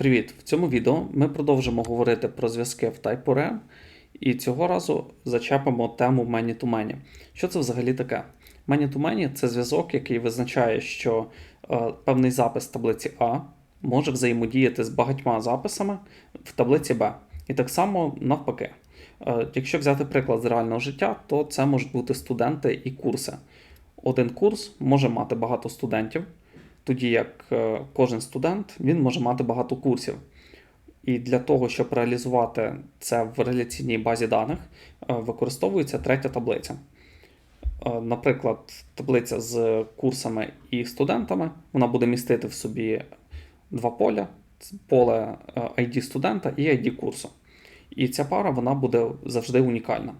Привіт! В цьому відео ми продовжимо говорити про зв'язки в Type-ORM і цього разу зачепимо тему Many-to-Many. Що це взагалі таке? Many-to-Many – це зв'язок, який визначає, що е, певний запис таблиці А може взаємодіяти з багатьма записами в таблиці Б. І так само навпаки. Е, якщо взяти приклад з реального життя, то це можуть бути студенти і курси. Один курс може мати багато студентів, тоді як е, кожен студент він може мати багато курсів. І для того, щоб реалізувати це в реляційній базі даних, е, використовується третя таблиця. Е, Наприклад, таблиця з курсами і студентами вона буде містити в собі два поля: поле ID студента і ID курсу. І ця пара вона буде завжди унікальна.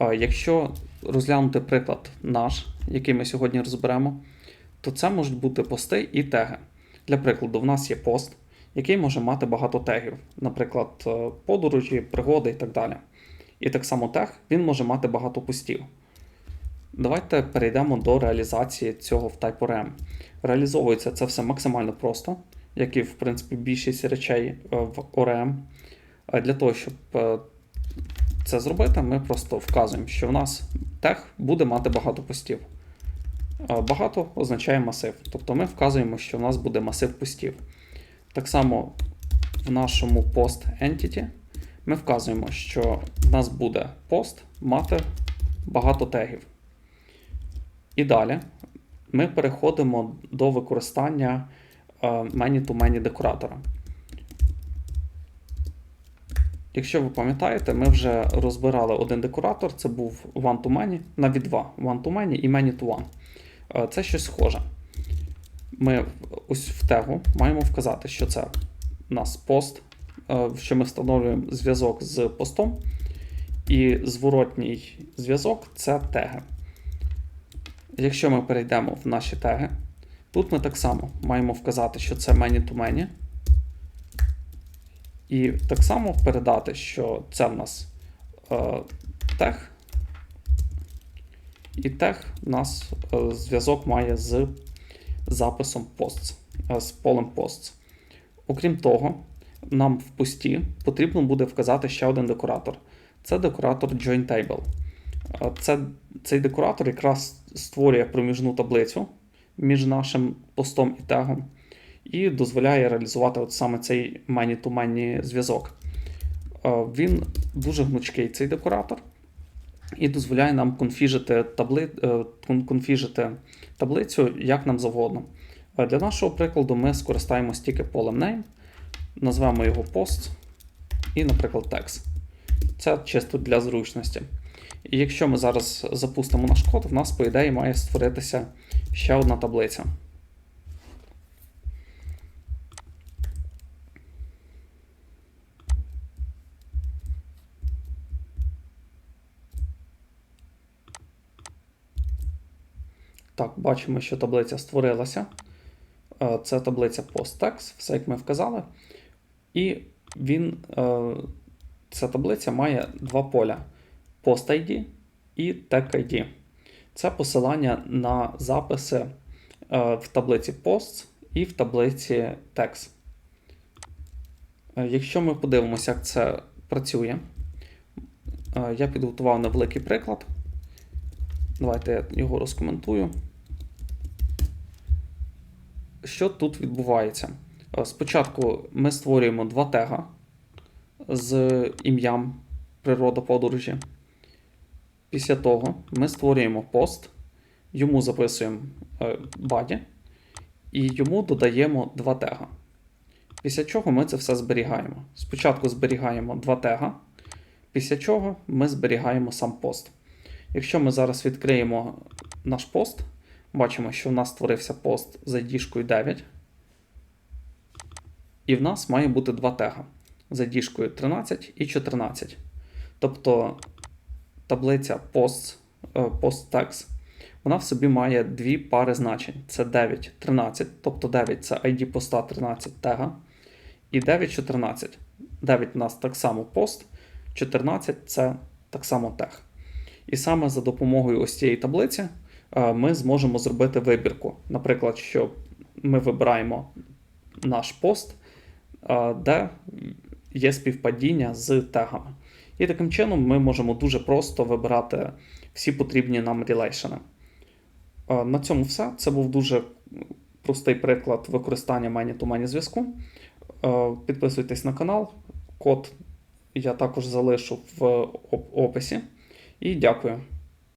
Якщо розглянути приклад наш, який ми сьогодні розберемо, то це можуть бути пости і теги. Для прикладу, в нас є пост, який може мати багато тегів, наприклад, е, подорожі, пригоди і так далі. І так само тег він може мати багато постів. Давайте перейдемо до реалізації цього в TypeORM. Реалізовується це все максимально просто, як і в принципі більшість речей е, в ORM. Для того, щоб е, це зробити, ми просто вказуємо, що в нас тег буде мати багато постів. Багато означає масив. Тобто ми вказуємо, що в нас буде масив постів. Так само в нашому post entity ми вказуємо, що в нас буде пост мати багато тегів. І далі ми переходимо до використання е, many-to-many декоратора. Якщо ви пам'ятаєте, ми вже розбирали один декоратор, це був one-to-many, навіть два one-to-many і many-to-one. Е, Це щось схоже. Ми ось в тегу маємо вказати, що це у нас пост, е, що ми встановлюємо зв'язок з постом, і зворотній зв'язок це теги. Якщо ми перейдемо в наші теги, тут ми так само маємо вказати, що це many-to-many. І так само передати, що це в нас е, тег. І тег у нас е, зв'язок має з записом posts, е, з полем posts. Окрім того, нам в пості потрібно буде вказати ще один декоратор. Це декоратор JoinTable. Е, Це, цей декоратор якраз створює проміжну таблицю між нашим постом і тегом і дозволяє реалізувати от саме цей many-to-many зв'язок. Е, Він дуже гнучкий, цей декоратор, і дозволяє нам конфіжити, табли... е, конфіжити таблицю як нам завгодно. Е, Для нашого прикладу ми скористаємось тільки полем name, назвемо його post і, наприклад, text. Це чисто для зручності. І якщо ми зараз запустимо наш код, в нас, по ідеї, має створитися ще одна таблиця. Так, бачимо, що таблиця створилася. Е, Це таблиця PostText, все як ми вказали. І він, е, ця таблиця має два поля: PostID і TagID. Це посилання на записи е, в таблиці Posts і в таблиці Text. Якщо ми подивимося, як це працює, я підготував невеликий приклад. Давайте я його розкоментую. Що тут відбувається? Е, Спочатку ми створюємо два тега з ім'ям природа подорожі. Після того ми створюємо пост, йому записуємо е, body і йому додаємо два тега. Після чого ми це все зберігаємо. Спочатку зберігаємо два тега, після чого ми зберігаємо сам пост. Якщо ми зараз відкриємо наш пост, бачимо, що в нас створився пост з ID 9. І в нас має бути два тега з ID 13 і 14. Тобто таблиця е, post text, вона в собі має дві пари значень: це 9, 13, тобто 9 це ID поста 13 тега, і 9, 14. 9 у нас так само пост, 14 це так само тег. І саме за допомогою ось цієї таблиці е, ми зможемо зробити вибірку. Наприклад, що ми вибираємо наш пост де є співпадіння з тегами. І таким чином ми можемо дуже просто вибирати всі потрібні нам релейшени. На цьому все. Це був дуже простий приклад використання мені-то-мені зв'язку. Е, Підписуйтесь на канал. Код я також залишу в описі. І дякую.